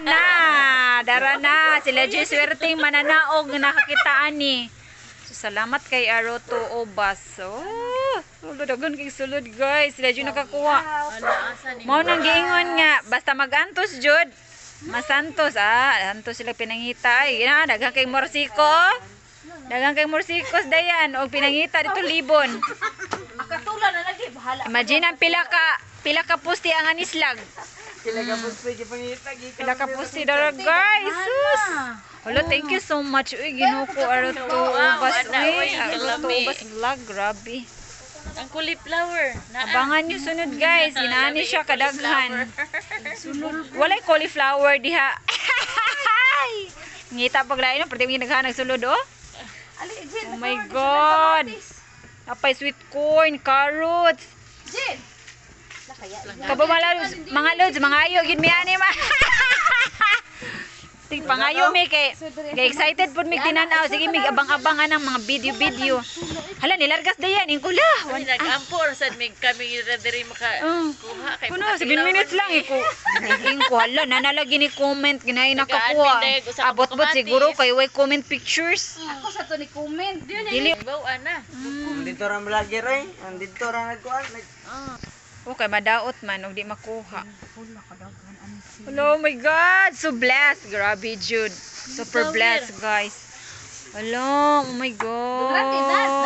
na, dara na. Sila dyan swerteng mananaog nakakitaan ni. So, salamat kay Aroto Obas. Oh, sulod agon kay sulod guys. Sila dyan nakakuha. Mao nang giingon nga, basta magantos jud. Masantos ah, antos sila pinangita ay na daghang kay morsiko. Daghang kay morsikos dayan og pinangita dito libon. Akatula na lagi, bahala. Imagine ang pila ka pila ka pusti ang anislag. Kila ka pus pwede pangita gika. Pila ka pusti dara guys. Sus. Hello, thank you so much. Uy, ginuko aro to ubas uy. Aro to ubas vlog, grabe. Ang cauliflower. Na, Abangan nyo sunod guys. Inaani siya kadaghan. Walay cauliflower diha. Ngita pag lain, pwede mo naghanag sulod oh. Oh my God. Apay sweet corn, carrots. Kabo mga lods, mga lods, mga ayo, gid mi ani ma. Tig pangayo mi kay kay excited pud mi tinanaw. Sige mig abang-abangan ng mga video-video. Hala nilargas dayan ingkula. Ay, nag-ampor sa mig kami diri maka Oh. kuha kay Kuno, 7 minutes lang iko. Ingko hala nanalagi ni comment ginay nakakuha. Abot-bot siguro kay way comment pictures. Ako sa to ni comment. Dili. Baw ana. Ang dito ra vlogger ay. Ang dito ra nagkuan. Nag Ah. Okay, madaot man og di makuha. Hello, oh my God! So blessed. Grabe, Jude. Super blessed, guys. Hello, oh my God.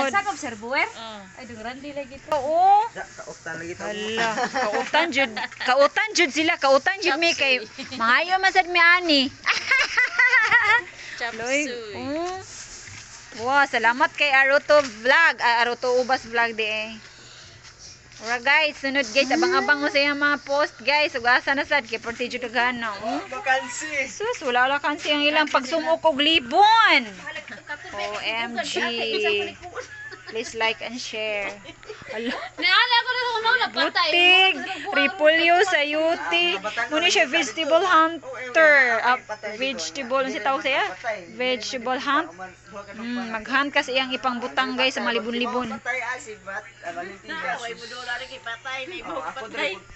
Nagsakop sir buwer. Ah. Ay dungran di lagi to. Oo. sa kauktan lagi to. Hala, kautan jud. Kautan jud sila, kautan jud mi kay mangayo man sad mi ani. Chapsuy. Oh. Wow, salamat kay Aruto Vlog. Ah, Aruto Ubas Vlog di eh. Ora guys, sunod guys, abang-abang mo sa iyang mga post guys. Ug asa na sad kay perti jud daghan no. Oh. Vakansi. Sus, wala wala kansi ang ilang pagsumok og libon. OMG. Please like and share. Hala. Niala ko na kuno na patay. Butig, repolyo sa yuti. Muna siya vegetable hunter. Ah, vegetable, ano si tawag siya? Vegetable hunt. Mm, mag-hunt kasi iyang ipang butang guys sa malibon-libon. Dola rin kay Oh.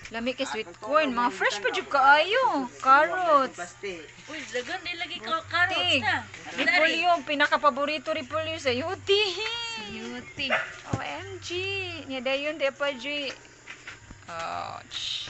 Lami kay sweet corn. Mga fresh pa jud kaayo. Carrots. Pasti. Uy, dagan di lagi ko carrots na. Repolyo, pinaka-paborito repolyo sa yuti. beauty. OMG. Ni ada yun depa ji. Ouch.